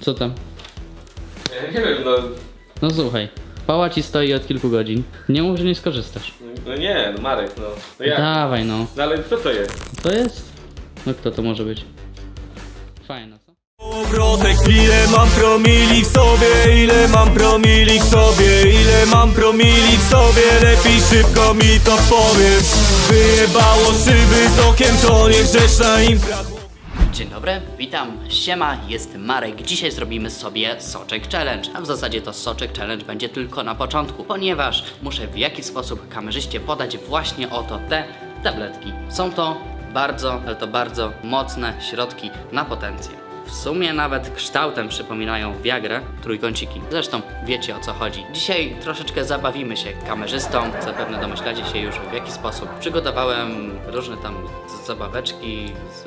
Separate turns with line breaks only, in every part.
Co tam?
Ja nie wiem, no,
No słuchaj, pała ci stoi od kilku godzin. Nie mów, że nie skorzystasz.
no nie, no Marek, no. No jak?
Dawaj no.
No ale kto to jest?
To jest? No kto to może być? Fajne, co?
Obrotek, ile mam promili w sobie, ile mam promili w sobie, ile mam promili w sobie, lepiej szybko mi to powiedz Wyjebało szyby z okiem, to niegrzeczna impra
Dzień dobry, witam, siema, jestem Marek. Dzisiaj zrobimy sobie soczek challenge. A w zasadzie to soczek challenge będzie tylko na początku, ponieważ muszę w jakiś sposób kamerzyście podać właśnie oto te tabletki. Są to bardzo, ale to bardzo mocne środki na potencję. W sumie nawet kształtem przypominają Viagrę, trójkąciki. Zresztą wiecie o co chodzi. Dzisiaj troszeczkę zabawimy się kamerzystą. Zapewne domyślacie się już w jaki sposób. Przygotowałem różne tam zabaweczki z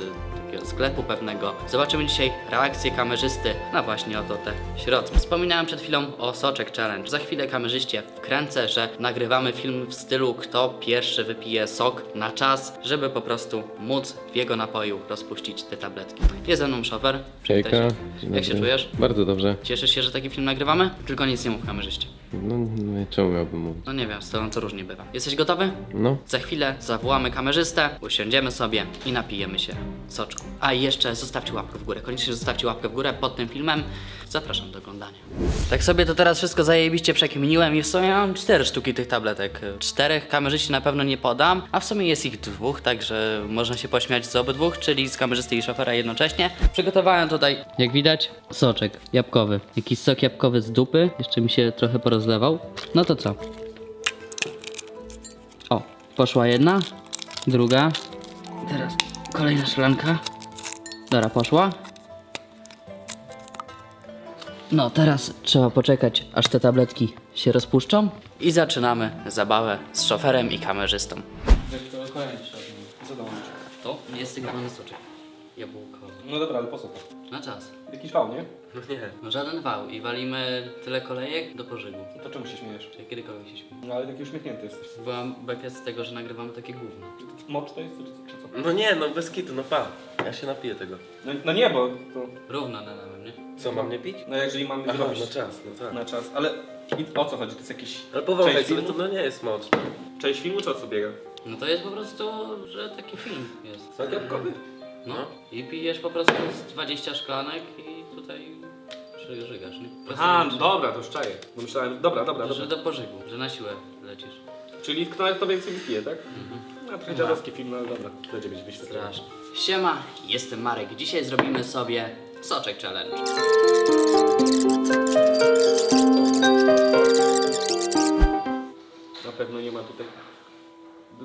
takiego sklepu pewnego. Zobaczymy dzisiaj reakcję kamerzysty na właśnie oto te środki. Wspominałem przed chwilą o soczek challenge. Za chwilę kamerzyście wkręcę, że nagrywamy film w stylu kto pierwszy wypije sok na czas, żeby po prostu móc w jego napoju rozpuścić te tabletki. Jest ze mną szofer.
Hejka. Dzień
Jak się
dobry.
czujesz?
Bardzo dobrze.
Cieszysz się, że taki film nagrywamy? Tylko nic nie mów kamerzyście.
No, no czemu miałbym mówić?
No nie wiem, z tobą to różnie bywa. Jesteś gotowy?
No.
Za chwilę zawołamy kamerzystę, usiądziemy sobie i napijemy się soczku. A i jeszcze zostawcie łapkę w górę. Koniecznie zostawcie łapkę w górę pod tym filmem. Zapraszam do oglądania. Tak sobie to teraz wszystko zajebiście przekminiłem i w sumie mam cztery sztuki tych tabletek. Czterech kamerzyści na pewno nie podam, a w sumie jest ich dwóch, także można się pośmiać z obydwóch, czyli z kamerzysty i szofera jednocześnie. Przygotowałem tutaj
Jak widać, soczek jabłkowy. Jakiś sok jabłkowy z dupy. Jeszcze mi się trochę porozlewał. No to co? O, poszła jedna, druga. Teraz kolejna szklanka. Dobra, poszła. No, teraz trzeba poczekać, aż te tabletki się rozpuszczą.
i zaczynamy zabawę z szoferem i kamerzystą.
Co to
To jest sygnalny soczek. Jabłkowy.
No dobra, ale po co to?
Na czas.
Jakiś wał, nie?
No nie.
No żaden wał i walimy tyle kolejek do pożygu.
To czemu się śmiejesz?
Czy kiedykolwiek się śmieję?
No ale taki uśmiechnięty jesteś.
Byłam bekę z tego, że nagrywamy takie gówno.
Mocz to jest, czy, czy co?
No nie, no bez kitu, no pa. Ja się napiję tego.
No, no nie, bo to...
Równo nalałem, nie?
Co, mam nie pić?
No jeżeli mamy
Aha, na czas, no tak.
na czas, ale i o co chodzi? To jest jakiś...
Ale powąchaj
część
sobie,
filmu?
to no nie jest mocz.
Część filmu czy o co biega?
No to jest po prostu, że taki film jest.
Jabłkowy?
No. I pijesz po prostu z 20 szklanek i tutaj żygasz, nie?
Aha, no dobra, to już czaję. Bo myślałem, dobra, dobra,
Że
dobra.
do pożygu, że na siłę lecisz.
Czyli kto to więcej wypije, tak? No trochę dziadowski film, no ale dobra. Będzie wyświetlony.
Strasznie. Siema, jestem Marek. Dzisiaj zrobimy sobie soczek challenge.
Na pewno nie ma tutaj.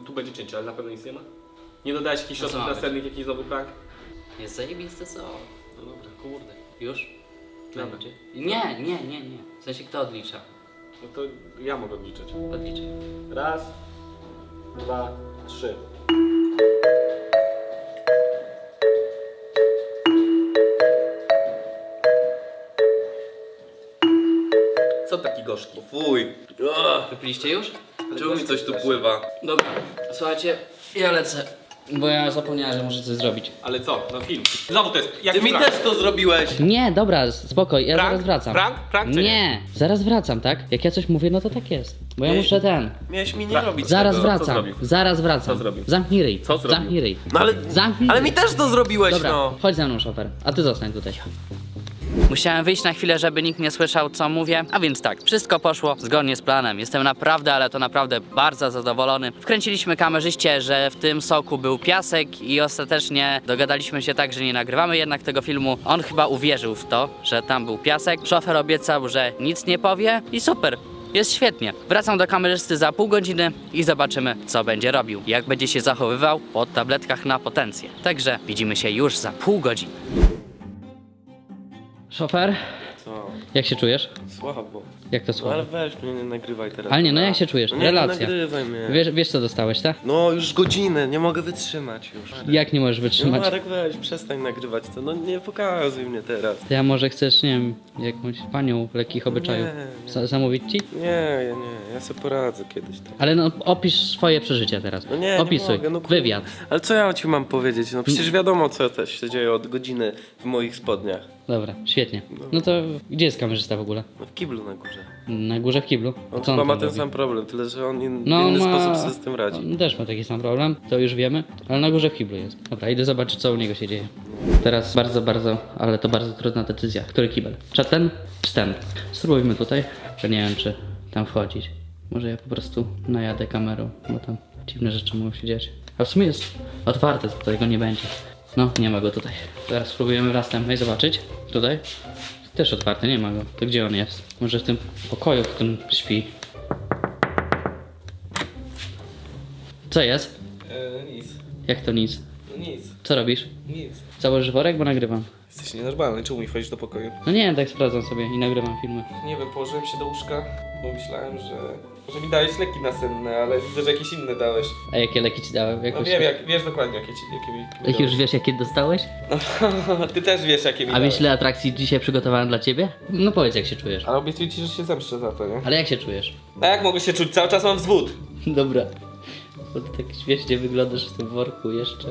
Tu będzie cięcie, ale na pewno nic nie ma. Nie dodałeś jakichś
No co
środków
mamy?
następnych, jakiś nowy prank?
Jest zajebiste co?
No dobra.
Kurde. Już?
Dobra.
Będzie? Nie, nie, nie, nie. W sensie kto odlicza?
No to ja mogę liczyć.
Odliczaj.
Raz, dwa, trzy.
Co taki gorzki? Fuj.
Wypiliście już?
Czemu mi coś tu pływa?
Dobra. Słuchajcie, ja lecę. Bo ja zapomniałem, że muszę coś zrobić.
Ale co? No film. Znowu to jest
Ty
jakiś
mi
prank.
też to zrobiłeś!
Nie, dobra, spokoj, ja
Prank?
zaraz wracam.
Prank? Prank czy nie?
nie, zaraz wracam, tak? Jak ja coś mówię, no to tak jest. Bo ja
Nie.
muszę ten.
Miałeś mi nie robić
Zaraz
tego.
wracam,
zrobił?
zaraz wracam.
Co zrobił?
Zamknij ryj.
Co zrobił?
Zamknij ryj.
No ale...
Zamknij
Ale
ryj.
mi też to zrobiłeś,
Dobra,
no!
chodź ze mną, szofer. A ty zostań tutaj.
Musiałem wyjść na chwilę, żeby nikt nie słyszał, co mówię. A więc tak, wszystko poszło zgodnie z planem. Jestem naprawdę, ale to naprawdę bardzo zadowolony. Wkręciliśmy kamerzyście, że w tym soku był piasek i ostatecznie dogadaliśmy się tak, że nie nagrywamy jednak tego filmu. On chyba uwierzył w to, że tam był piasek. Szofer obiecał, że nic nie powie i super. Jest świetnie. Wracam do kamerzysty za pół godziny i zobaczymy, co będzie robił. Jak będzie się zachowywał po tabletkach na potencję. Także widzimy się już za pół godziny.
Szofer,
Co?
jak się czujesz?
Słabo.
Jak to
No ale
słabo?
weź mnie, nie nagrywaj teraz.
Ale nie, no jak się czujesz?
No nie,
Relacja.
Nie nagrywaj mnie.
Wiesz, wiesz co dostałeś, tak?
No już godzinę, nie mogę wytrzymać już.
Jak nie możesz
No
wytrzymać?
Marek, weź, przestań nagrywać to. No nie pokazuj mnie teraz.
Ja może chcesz, nie wiem, jakąś panią lekkich obyczajów
Nie, nie.
za- zamówić ci?
Nie, ja nie, ja sobie poradzę kiedyś tam.
Ale no opisz swoje przeżycia teraz.
No nie,
Opisuj.
nie mogę, no.
Wywiad.
Ale co ja ci mam powiedzieć? No przecież wiadomo co też się dzieje od godziny w moich spodniach.
Dobra, świetnie. No to gdzie jest kamerzysta w ogóle?
No w kiblu na górze.
Na górze w kiblu.
On
Co
chyba ma
tam
ten
robi?
sam problem, tyle że on in,
No,
w inny sposób sobie z tym radzi.
On też ma taki sam problem, to już wiemy, ale na górze w kiblu jest. Dobra, idę zobaczyć, co u niego się dzieje. Teraz bardzo, bardzo, ale to bardzo trudna decyzja. Który kibel? Czy ten, czy ten? Spróbujmy tutaj, bo nie wiem, czy tam wchodzić. Może ja po prostu najadę kamerą, bo tam dziwne rzeczy mogą się dziać. A w sumie jest otwarte, to tego nie będzie. No, nie ma go tutaj. Teraz spróbujemy w następnej zobaczyć. Tutaj. Też otwarte, nie ma go. To gdzie on jest? Może w tym pokoju, w którym śpi. Co jest?
E, nic.
Jak to nic?
No nic.
Co robisz?
Nic.
Założysz worek, bo nagrywam.
Jesteś nienormalny, czemu mi wchodzisz do pokoju?
No nie tak sprawdzam sobie i nagrywam filmy.
Nie wiem, położyłem się do łóżka, bo myślałem, że... Że mi dałeś leki nasenne, ale widzę, że jakieś inne dałeś.
A jakie leki ci dałem?
No
Jakoś...
wiem, jak, wiesz dokładnie, jakie, ci, jakie mi mi
Jak już wiesz, jakie dostałeś?
No, ty też wiesz, jakie mi
A
dałeś.
wiesz, ile atrakcji dzisiaj przygotowałem dla ciebie? No powiedz, jak się czujesz.
Ale obiecuję ci, że się zemszczę za to, nie?
Ale jak się czujesz?
A jak mogę się czuć? Cały czas mam wzwód.
Dobra. Bo ty tak śmiesznie wyglądasz w tym worku jeszcze.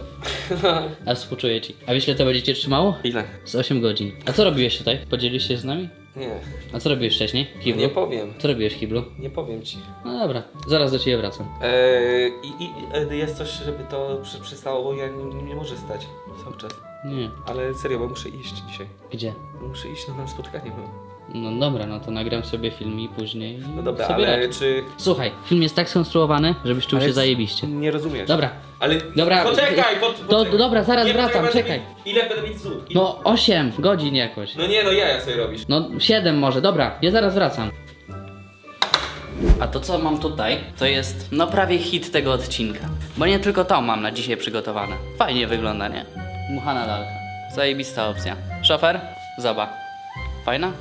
A współczuję ci. A wiesz, ile to będzie cię trzymało?
Ile?
Z 8 godzin. A co robiłeś tutaj? Podzielisz się z nami?
Nie,
A co robiłeś wcześniej? W kiblu?
nie powiem.
Co robiłeś w kiblu?
Nie powiem ci.
No dobra, zaraz do ciebie wracam.
Eee, I i e, jest coś, żeby to przy, przystało, bo ja nie, nie może stać cały czas.
Nie.
Ale serio, bo muszę iść dzisiaj.
Gdzie?
Muszę iść na nam spotkanie. Bo...
No dobra, no to nagram sobie film i później.
No dobra,
sobie
ale czy...
Słuchaj, film jest tak skonstruowany, żebyś czuł
ale
się zajebiście.
Nie rozumiesz.
Dobra,
Ale
Dobra,
poczekaj, po,
to-
poczekaj.
dobra, zaraz
Nie,
wracam, czekaj.
mieć- Ile będę mieć? Ile...
no 8 godzin jakoś.
no nie, no jaja sobie robisz.
No 7 może, dobra, ja zaraz wracam.
A to co mam tutaj, to jest no prawie hit tego odcinka. Bo nie tylko to mam na dzisiaj przygotowane. Fajnie wygląda, nie? Muchana lalka. Zajebista opcja. Szofer? Zobacz. Fajna?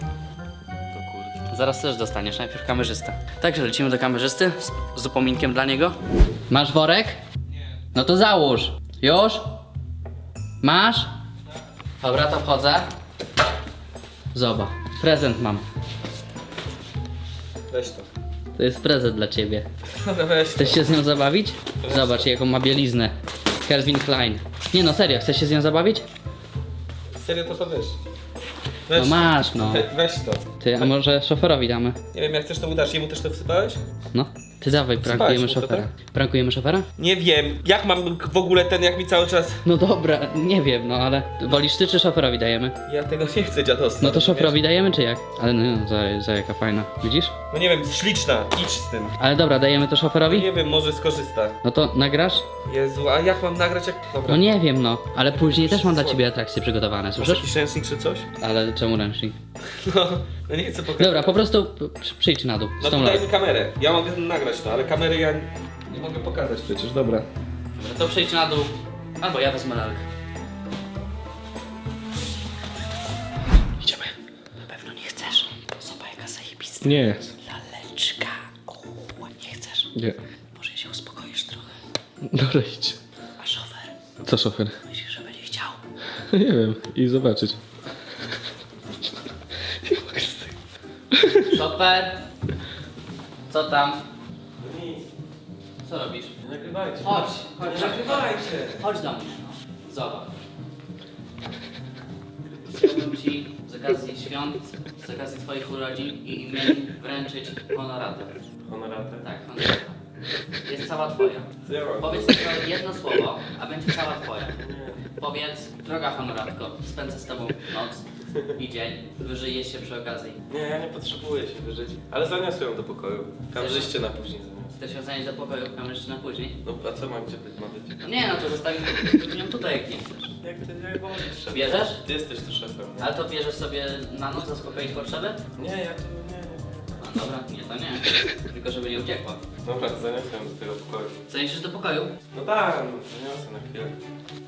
To kurde.
Zaraz też dostaniesz, najpierw kamerzystę. Także lecimy do kamerzysty z, z upominkiem dla niego.
Masz worek? No to załóż. Już? Masz? Dobra, to wchodzę. Zobacz, prezent mam.
Weź to.
To jest prezent dla ciebie.
No weź to.
Chcesz się z nią zabawić? Zobacz, jaką ma bieliznę. Calvin Klein. Nie no, serio, chcesz się z nią zabawić?
Serio to to weź.
No
Weź
masz, no.
to. Weź to.
Ty, a może szoferowi damy?
Nie wiem, jak chcesz to udasz. Jemu też to wsypałeś?
No, ty dawaj, prankujemy
mu to,
szofera.
tak?
Prankujemy szofera?
Nie wiem. Jak mam w ogóle ten, jak mi cały czas...
No dobra, nie wiem, no ale wolisz ty czy szoferowi dajemy?
Ja tego nie chcę, dziadostwa.
No to szoferowi dajemy czy jak? Ale no, za, za jaka fajna, widzisz?
No nie wiem, śliczna. Idź z tym.
Ale dobra, dajemy to szoferowi?
Nie wiem, może skorzysta.
No to nagrasz?
Jezu, a jak mam nagrać jak... Dobra.
No nie wiem, no. Ale później też mam dla ciebie atrakcje przygotowane,
Masz
słyszysz?
jakiś ręcznik czy coś?
Ale czemu ręcznik?
No, no nie chcę pokazać.
Dobra, po prostu p- przyjdź na dół.
No
z tą
to daj
lalką.
mi kamerę. Ja mogę nagrać to, ale kamery ja nie mogę pokazać przecież, dobra.
Dobra, to przejdź na dół. Albo ja wezmę lalkę.
Idziemy.
Na pewno nie chcesz. Zobacz jaka zajebista
Nie.
laleczka. Uuu, nie chcesz.
Nie.
Może się uspokoisz trochę.
Dobra, idź.
A szofer?
Co szofer?
Myślisz, że będzie chciał?
Nie wiem, i zobaczyć.
Szofer! Co tam? Co robisz?
Nagrywajcie.
Chodź, chodź,
Nagrywajcie.
chodź do mnie. No. Zobacz. Chciałbym ci z okazji świąt, z okazji twoich urodzin i imienin wręczyć honoratę.
Honoratę.
Tak, honoratę. Jest cała twoja.
Co ja mam?
Powiedz tylko jedno słowo, a będzie cała twoja. Powiedz, droga honoratko, spędzę z tobą noc i dzień, wyżyję się przy okazji.
Nie, ja nie potrzebuję się wyżyć. Ale zaniosę ją do pokoju. Kamerzyście na później zaniosę.
Chcesz ją zanieść do pokoju, jeszcze na później?
No a co mam gdzie być? Ma być?
No nie, no to zostawimy ją tutaj, jak nie chcesz.
Jak ty jak wolisz, szef.
Bierzesz?
Ty jesteś tu szefem.
Ale to bierzesz sobie na noc zaspokoić potrzeby?
Nie, ja tu nie, nie.
Dobra, nie, to nie. Tylko żeby nie uciekła.
Dobra, zaniosę ją do tego pokoju.
Zaniesiesz do pokoju?
No tak, no, zaniosę na chwilę.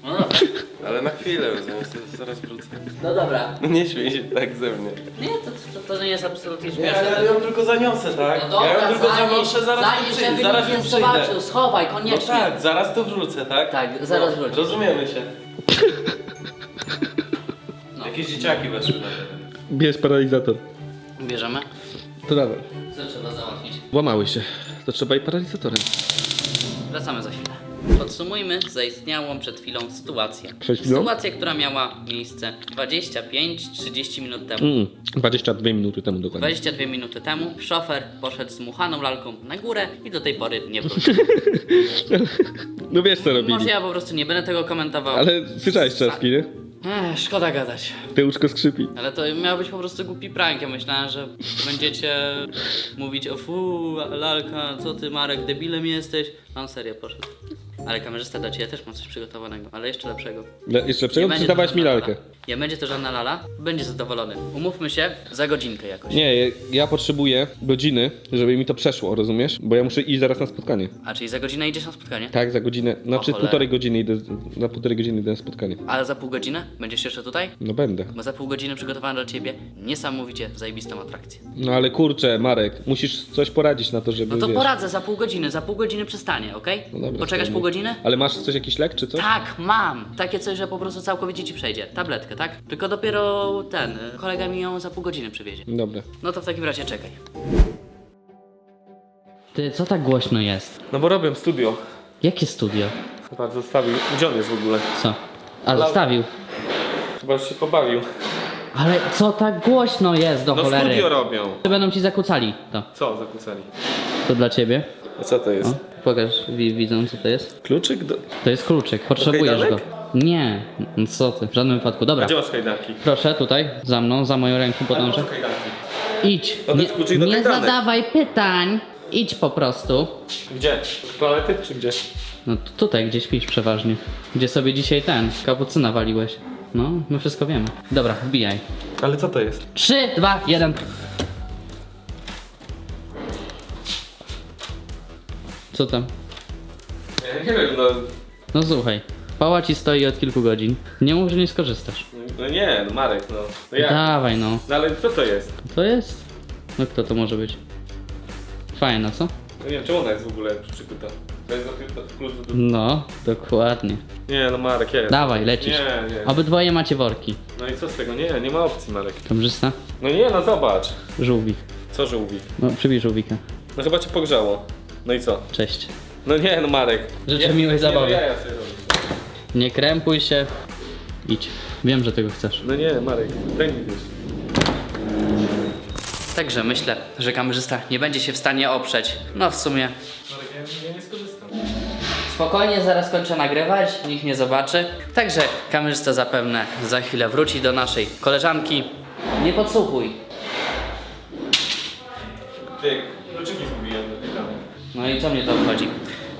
No dobra.
Ale na chwilę zaniosę, zaraz wrócę.
No dobra.
No nie śmiej się tak ze mnie.
Nie, to, to, to nie jest absolutnie
Nie,
śmieszne.
ja ją tylko zaniosę, tak?
No dobra,
ja ją tylko
zanieś,
zanoszę, zaraz tu
zanieś,
przyjdę,
żeby
zaraz
nikt
tu
nie
przyjdę.
zobaczył, schowaj,
No
koniecznie.
tak, zaraz tu wrócę, tak?
Tak, zaraz
no,
wrócisz.
Rozumiemy się.
No.
Jakieś dzieciaki weszły na
Bierz paralizator.
Bierzemy?
To dawaj.
Co trzeba załatwić?
Łamały się. To trzeba i paralizatorem.
Wracamy za chwilę.
Podsumujmy zaistniałą przed chwilą sytuację.
Przed chwilą?
Sytuację, która miała miejsce 25-30 minut temu.
Mm, 22 minuty temu dokładnie.
22 minuty temu szofer poszedł z muchaną lalką na górę i do tej pory nie wrócił.
No wiesz co robili.
Może ja po prostu nie będę tego komentował.
Ale słyszałeś trzaski, nie?
Ech, szkoda gadać.
Te łóżko skrzypi.
Ale to miał być po prostu głupi prank. Ja myślałem, że będziecie mówić o fu, lalka, co ty Marek, debilem jesteś. A on serio poszedł. Ale kamerzysta dla ciebie też ma coś przygotowanego, ale jeszcze lepszego.
Le- jeszcze lepszego?
będzie
Przydawałeś mi lalkę.
lala. Nie będzie to żadna lala, będzie zadowolony. Umówmy się za godzinkę jakoś.
Nie, ja potrzebuję godziny, żeby mi to przeszło, rozumiesz? Bo ja muszę iść zaraz na spotkanie.
A czyli za godzinę idziesz na spotkanie?
Tak, za godzinę, znaczy
cholera.
półtorej godziny idę, na półtorej godziny idę na spotkanie.
Ale za pół godziny będziesz jeszcze tutaj?
No będę.
Bo za pół godziny przygotowałem dla ciebie niesamowicie zajebistą atrakcję.
No ale kurczę, Marek, musisz coś poradzić na to, żeby
No to
wiesz.
poradzę za pół godziny, za pół godziny przystanie, okej?
No dobra,
Poczekasz pół godziny?
Ale masz coś, jakiś lek czy coś?
Tak, mam! Takie coś, że po prostu całkowicie ci przejdzie. Tabletkę, tak? Tylko dopiero ten, kolega mi ją za pół godziny przywiezie.
Dobra.
No to w takim razie czekaj.
Ty, co tak głośno jest?
No bo robię studio.
Jakie studio?
Chyba zostawił. Gdzie on jest w ogóle?
Co? A zostawił.
Chyba już się pobawił.
Ale co tak głośno jest do
No
cholery?
studio robią.
Będą ci zakłócali to.
Co zakłócali?
To dla ciebie.
A co to jest?
O, pokaż wi- widzom co to jest.
Kluczyk do...
To jest kluczyk. Potrzebujesz go.
kajdanek?
Nie. No Co ty? W żadnym wypadku. Dobra.
gdzie masz kajdanki?
Proszę tutaj, za mną, za moją ręką podążę.
kajdanki.
Idź.
to
Nie,
jest kluczyk do
nie
kajdanek.
zadawaj pytań. Idź po prostu.
Gdzie? W toalety czy gdzie?
No t- tutaj gdzie śpisz przeważnie. Gdzie sobie dzisiaj ten kapucyna waliłeś. No, my wszystko wiemy. Dobra, wbijaj.
Ale co to jest?
3, 2, 1. Co tam?
Ja nie wiem, no...
No słuchaj. Pała ci stoi od kilku godzin. Nie mów, że nie skorzystasz.
No nie, no Marek, no. No jak?
Dawaj no.
No ale co to jest?
To jest? No kto to może być? Fajna, co?
No nie wiem, czemu ona jest w ogóle przykuta? To jest zakryta klucz do...
No, dokładnie.
Nie, no Marek, jest.
Dawaj, lecisz.
Nie, nie.
Obydwoje macie worki.
No i co z tego? Nie, nie ma opcji, Marek.
Kamerzysta?
No nie, no zobacz.
Żółwik.
Co żółwik?
No, przybij żółwika.
No chyba cię pogrzało. No i co?
Cześć.
No nie, no Marek.
Życzę
nie,
miłej
nie,
zabawy.
No, ja, ja sobie robię.
Nie krępuj się. Idź. Wiem, że tego chcesz.
no nie, Marek, mi wiesz.
Także myślę, że kamerzysta nie będzie się w stanie oprzeć. No w sumie.
Marek, ja, ja nie skorzystam.
Spokojnie, zaraz kończę nagrywać, nikt nie zobaczy. Także kamerzysta zapewne za chwilę wróci do naszej koleżanki. Nie podsłuchuj.
Ty, kluczyki zgubiłem.
No i co mnie to obchodzi?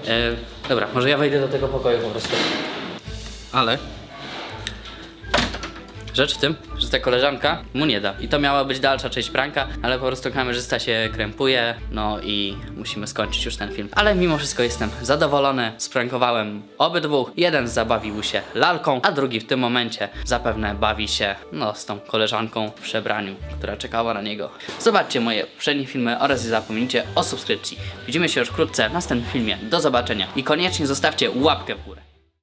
E, dobra, może ja wejdę do tego pokoju po prostu. Ale rzecz w tym, że ta koleżanka mu nie da. I to miała być dalsza część pranka, ale po prostu kamerzysta się krępuje, no i musimy skończyć już ten film. Ale mimo wszystko jestem zadowolony, sprankowałem obydwóch. Jeden zabawił się lalką, a drugi w tym momencie zapewne bawi się, no, z tą koleżanką w przebraniu, która czekała na niego. Zobaczcie moje poprzednie filmy oraz nie zapomnijcie o subskrypcji. Widzimy się już wkrótce w następnym filmie. Do zobaczenia i koniecznie zostawcie łapkę w górę.